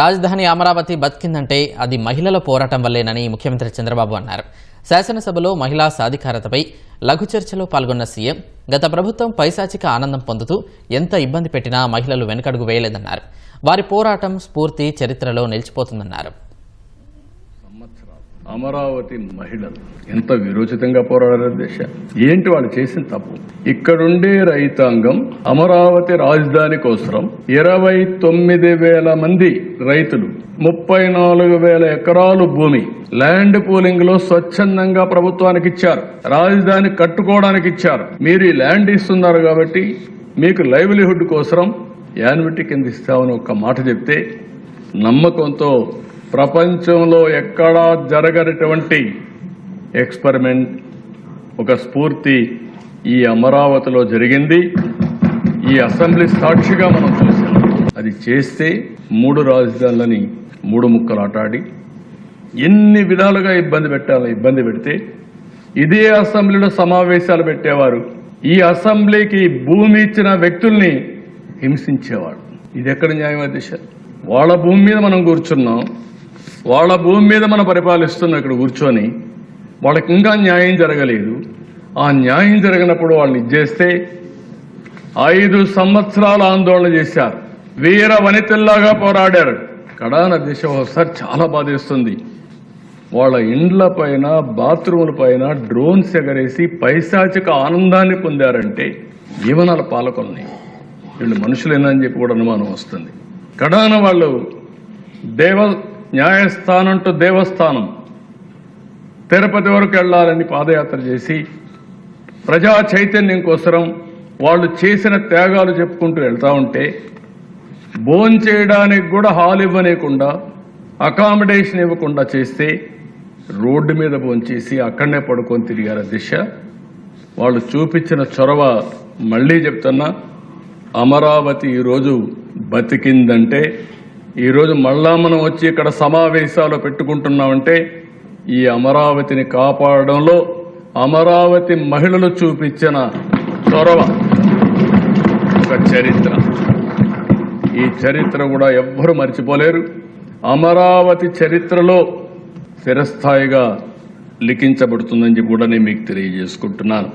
రాజధాని అమరావతి బతికిందంటే అది మహిళల పోరాటం వల్లేనని ముఖ్యమంత్రి చంద్రబాబు అన్నారు. శాసనసభలో మహిళా సాధికారతపై లఘు చర్చలో పాల్గొన్న సీఎం గత ప్రభుత్వం పైశాచిక ఆనందం పొందుతూ ఎంత ఇబ్బంది పెట్టినా మహిళలు వెనుకడుగు వేయలేదన్నారు. వారి పోరాటం స్ఫూర్తి చరిత్రలో నిలిచిపోతుందన్నారు. అమరావతి మహిళలు. ఎంత విరోచితంగా పోరాడారు దేశ. ఏంటి వాళ్ళు చేసిన తప్పు? ఇక్కడుండే రైతాంగం అమరావతి రాజధాని కోసం ఇరవై తొమ్మిది వేల మంది రైతులు ముప్పై నాలుగు వేల ఎకరాలు భూమి ల్యాండ్ పూలింగ్లో స్వచ్ఛందంగా ప్రభుత్వానికి ఇచ్చారు రాజధాని కట్టుకోవడానికి ఇచ్చారు. మీరు ఈ ల్యాండ్ ఇస్తున్నారు కాబట్టి మీకు లైవ్లీహుడ్ కోసం యాన్విటీ కింద ఇస్తామని ఒక మాట చెప్తే నమ్మకంతో ప్రపంచంలో ఎక్కడా జరగనటువంటి ఎక్స్పెరిమెంట్ ఒక స్ఫూర్తి ఈ అమరావతిలో జరిగింది. ఈ అసెంబ్లీ సాక్షిగా మనం చూసాం. అది చేస్తే మూడు రాజధానులని మూడు ముక్కలు ఆటాడి ఎన్ని విధాలుగా ఇబ్బంది పెట్టాలో ఇబ్బంది పెడితే ఇదే అసెంబ్లీలో సమావేశాలు పెట్టేవారు. ఈ అసెంబ్లీకి భూమి ఇచ్చిన వ్యక్తుల్ని హింసించేవాడు ఇది ఎక్కడ న్యాయమైన వాళ్ళ భూమి మీద మనం కూర్చున్నాం. వాళ్ళ భూమి మీద మనం పరిపాలిస్తున్నాం ఇక్కడ కూర్చొని. వాళ్ళకి ఇంకా న్యాయం జరగలేదు. ఆ న్యాయం జరిగినప్పుడు వాళ్ళని ఇచ్చేస్తే ఐదు సంవత్సరాలు ఆందోళన చేశారు. వీర వనితల్లాగా పోరాడారు. కడాన దిశ ఒకసారి చాలా బాధేస్తుంది. వాళ్ళ ఇండ్ల పైన బాత్రూముల పైన డ్రోన్స్ ఎగరేసి పైశాచిక ఆనందాన్ని పొందారంటే జీవనాల పాలకుల్ని వీళ్ళు మనుషులేనని చెప్పి కూడా అనుమానం వస్తుంది. కడాన వాళ్ళు దేవ న్యాయస్థానం టు దేవస్థానం. తిరుపతి వరకు వెళ్ళాలని పాదయాత్ర చేసి ప్రజా చైతన్యం కోసం వాళ్ళు చేసిన త్యాగాలు చెప్పుకుంటూ వెళ్తా ఉంటే భోజనం చేయడానికి కూడా హాల్ ఇవ్వనీయకుండా అకామిడేషన్ ఇవ్వకుండా చేస్తే రోడ్డు మీద భోంచేసి అక్కడనే పడుకొని తిరిగారు దిశ. వాళ్ళు చూపించిన చొరవ మళ్ళీ చెప్తున్నా అమరావతి ఈరోజు బతికిందంటే ఈరోజు మళ్ళా మనం వచ్చి ఇక్కడ సమావేశాలు పెట్టుకుంటున్నామంటే ఈ అమరావతిని కాపాడడంలో అమరావతి మహిళలు చూపించిన చొరవ ఒక చరిత్ర. ఈ చరిత్ర కూడా ఎవ్వరూ మర్చిపోలేరు. అమరావతి చరిత్రలో స్థిరస్థాయిగా లిఖించబడుతుందని చెప్పి కూడా నేను మీకు తెలియజేసుకుంటున్నాను.